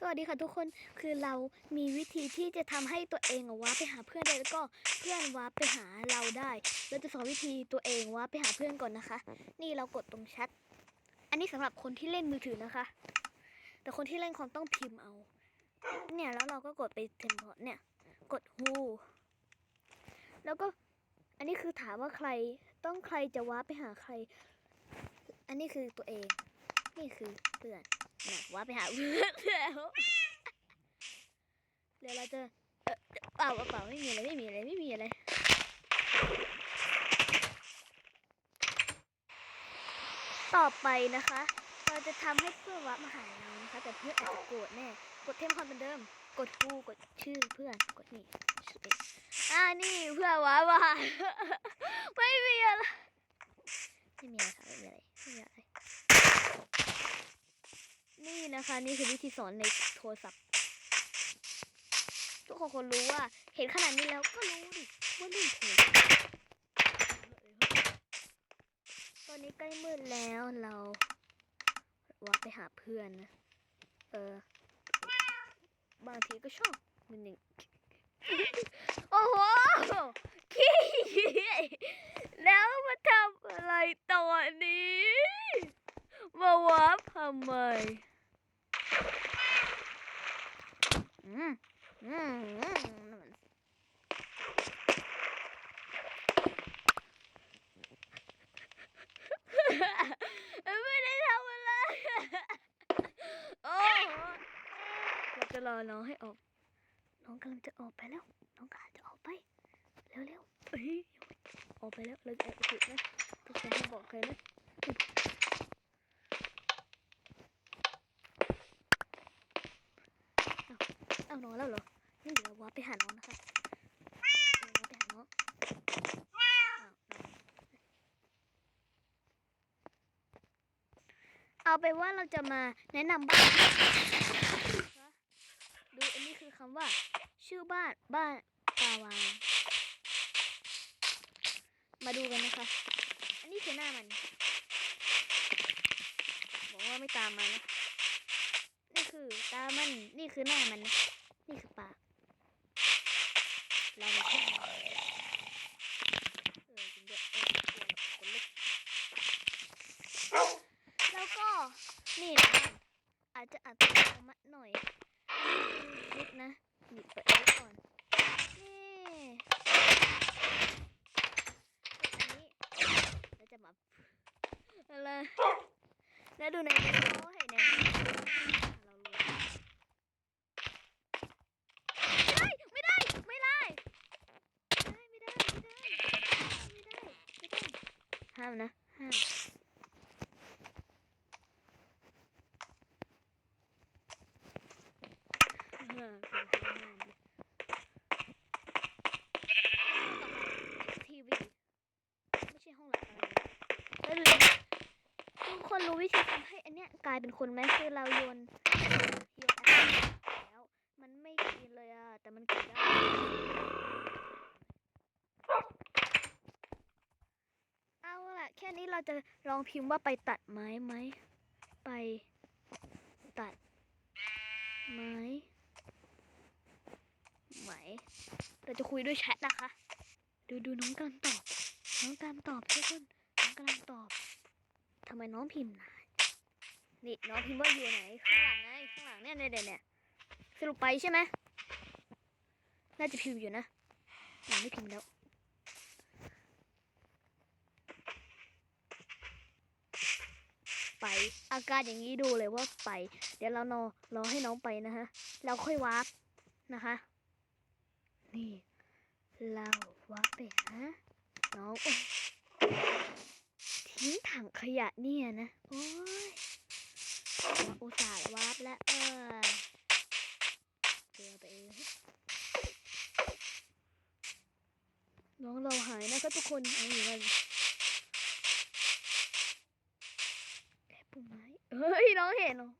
สวัสดีค่ะทุกคนคือเรามีวิธีที่จะทำให้ตัวเองว้าไปหาเพื่อนได้แล้วก็เพื่อนว้าไปหาเราได้เราจะสอนวิธีตัวเองว้าไปหาเพื่อนก่อนนะคะ นี่เรากดตรงแชทอันนี้สำหรับคนที่เล่นมือถือนะคะ แต่คนที่เล่นคอมต้องพิมพ์เอา เนี่ยแล้วเราก็กดไปเทมพอร์ตเนี่ยกด who แล้วก็อันนี้คือถามว่าใครต้องใครจะว้าไปหาใคร อันนี้คือตัวเอง นี่คือเพื่อน นะว้าไปหาเพื่อนแล้วเดี๋ยวเราจะเอ่อเปล่าเปล่าไม่มีอะไรไม่มีอะไรไม่มีอะไรต่อไปนะคะ เราจะทำให้เพื่อนวับมาหาเรานะคะ แต่เพื่อนอาจจะโกรธแน่กดเทมความเป็นเดิม กดกูกดชื่อเพื่อนกดนี่อ่านี่เพื่อนวับมาหาไม่มีอะไรไม่มีอะไรค่ะไม่มีอะไรไม่มีอะไร นี่นะคะ นี่คือวิธีสอนในโทรศัพท์ ทุกคนคงรู้ว่า เห็นขนาดนี้แล้วก็รู้ดิว่านี่โทรตอนนี้ใกล้มืดแล้วเราว่าไปหาเพื่อนนะ เออ บางทีก็ชอบมันหนึ่งโอ้โหขี้แล้วมาทำอะไรตอนนี้ มาวับทำไม อืม อืมอืมนั่นมัน ไม่ได้ทำอะไรโอ้เราจะรอน้องให้ออก น้องกำลังจะออกไปแล้ว น้องกำลังจะออกไป เร็วๆเอ้ยออกไปแล้ว เราจะแอบผิดนะทุกคนห้ามบอกใครนะ เอาน้องแล้วเหรอนี่เดี๋ยวว่าไปหาน้องนะคะเดี๋ยวว่าไปหาน้องอ้าวน้องเอาไปว่าเราจะมาแนะนำบ้านนะคะดูอันนี้คือคำว่า ชื่อบ้านบ้านปาวางมาดูกันนะคะ อันนี้คือหน้ามัน บอกว่าไม่ตามมานะ นี่คือตามัน นี่คือหน้ามันนะ นี่คือปาก เราไม่ใช่เออจริงด้วยเออคนลุก แล้วก็นี่นะอาจจะอัตโนมัติหน่อยคลิปนะหยิบเปิดไว้ก่อนนี่อันนี้เราจะมาอะไรแล้วดูในนี้เขาให้แนวเราไม่ได้ ไม่ได้ ไม่ได้ ไม่ได้ ไม่ได้ ไม่ได้ ห้ามนะ ห้าม ห้ามห้าม ทีวีไม่ใช่ห้องหลับอะไรแล้วดูทุกคนรู้วิธีทำให้อันเนี้ยกลายเป็นคนไหมคือเราโยนโยนอะไรแล้ว มันไม่กินเลยอะแต่มันกินได้เอาล่ะแค่นี้เราจะลองพิมพ์ว่าไปตัดไม้ไหมไปตัดไม้ เราจะคุยด้วยแชทนะคะ ดูดูน้องกำลังตอบ น้องกำลังตอบทุกคนน้องกำลังตอบทำไมน้องพิมพ์นานนี่น้องพิมพ์ว่าอยู่ไหนข้างหลังไงข้างหลังเนี่ยเนี่ยเนี่ยสรุปไปใช่ไหมน่าจะพิมพ์อยู่นะยังไม่พิมพ์แล้วไปอาการอย่างนี้ดูเลยว่าไป เดี๋ยวเรารอรอให้น้องไปนะฮะ เราค่อยวาร์ปนะคะ นี่ เราวาร์ปไปหาน้องโอ้ยทิ้งถังขยะเนี่ยนะ โอ้ยอุตส่าห์วาร์ปแล้วเออเจอไปเองน้องเราหายนะครับทุกคนเอาอยู่กันแอบปุ่มไม้เฮ้ย น้องเห็นเหรอ